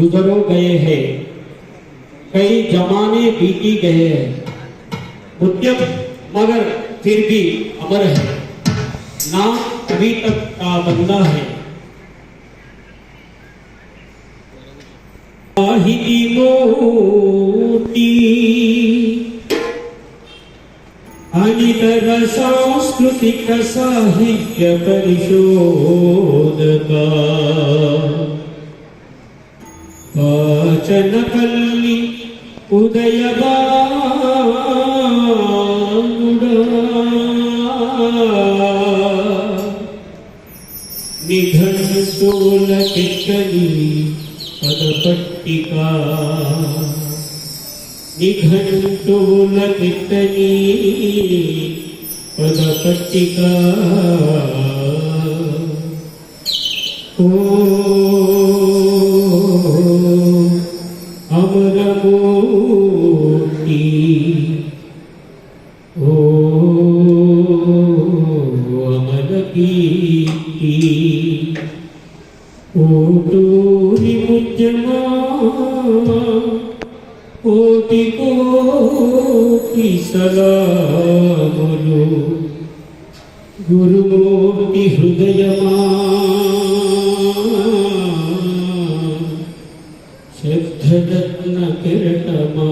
गुजरो गए हैं। कई जमाने बीती गए हैं। उद्यम मगर फिर भी अमर है। नाम अभी तक का बंदा है। अनितर सांस्कृतिक साहित्य परिशोधका వాచనపల్లి ఉదయబానుడా నిఘంటుల కిట్టని పదపట్టిక. నిఘంటుల కిట్టని పదపట్టిక. అమరకీర్తి ఓటూరి ముద్యమా కోటి కోటి సలాములు గురుమూర్తి హృదయమా శబ్దరత్న కిరటమా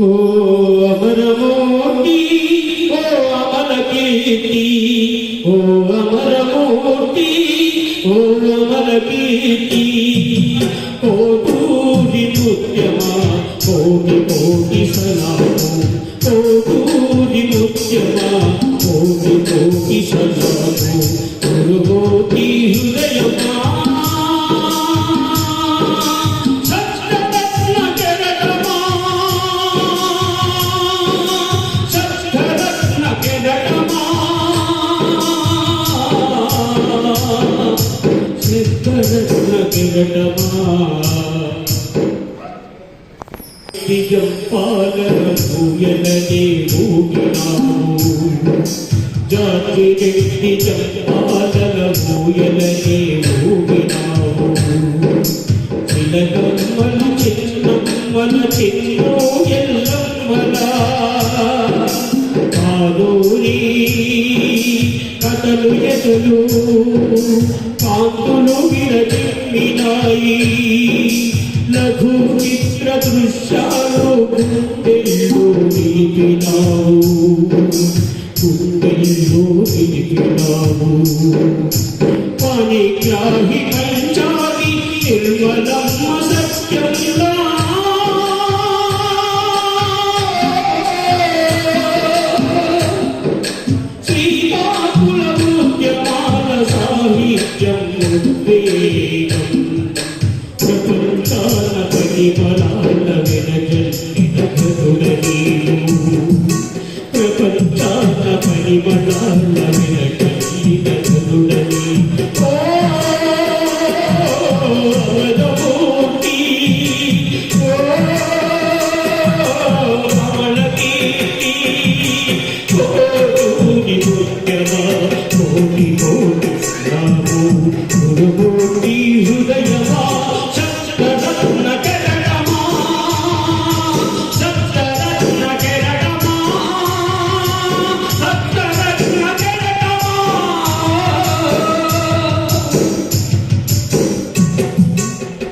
ఓ नबी की జాతి వ్యక్తి పాలన భూయలనే ఊగినాము చిలకమ్మల చిన్నమ్మల చిన్నో ఎల్లమ్మల కాదూరి కథలు ఎదులు కాంతులు విరచిమ్మినాయి లఘు నిలిపినావు గుండెల్లో పంచాది నిర్మలా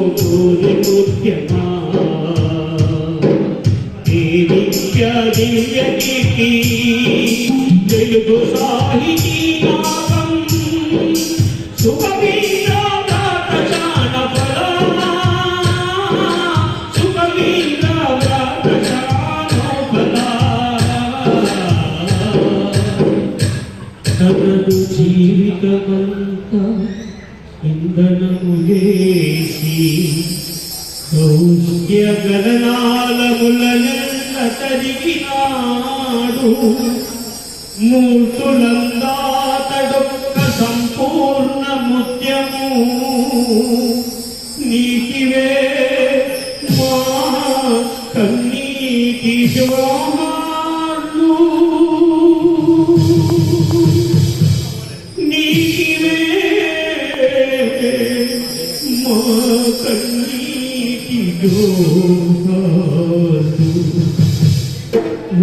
ధీరులతో దేవిత్య దివ్య తెలుగు సాహితీ నాగం సుఖవీరా వ్రాతశాన ఇంధనము వేసి సౌఖ్య గణనాలములనెల్ల తరిగినాడు మూర్తులందాతడొక్క సంపూర్ణ ముత్యము. నీటివే మా కన్నీటి జోహార్లు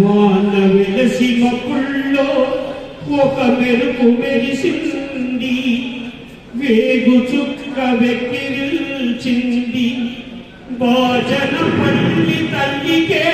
వాన వెలసి మప్పుల్లో ఒక మెరుపు మెరిసింది. వేగు చుక్క వెక్కిరిల్చింది భోజన పల్లి తల్లికే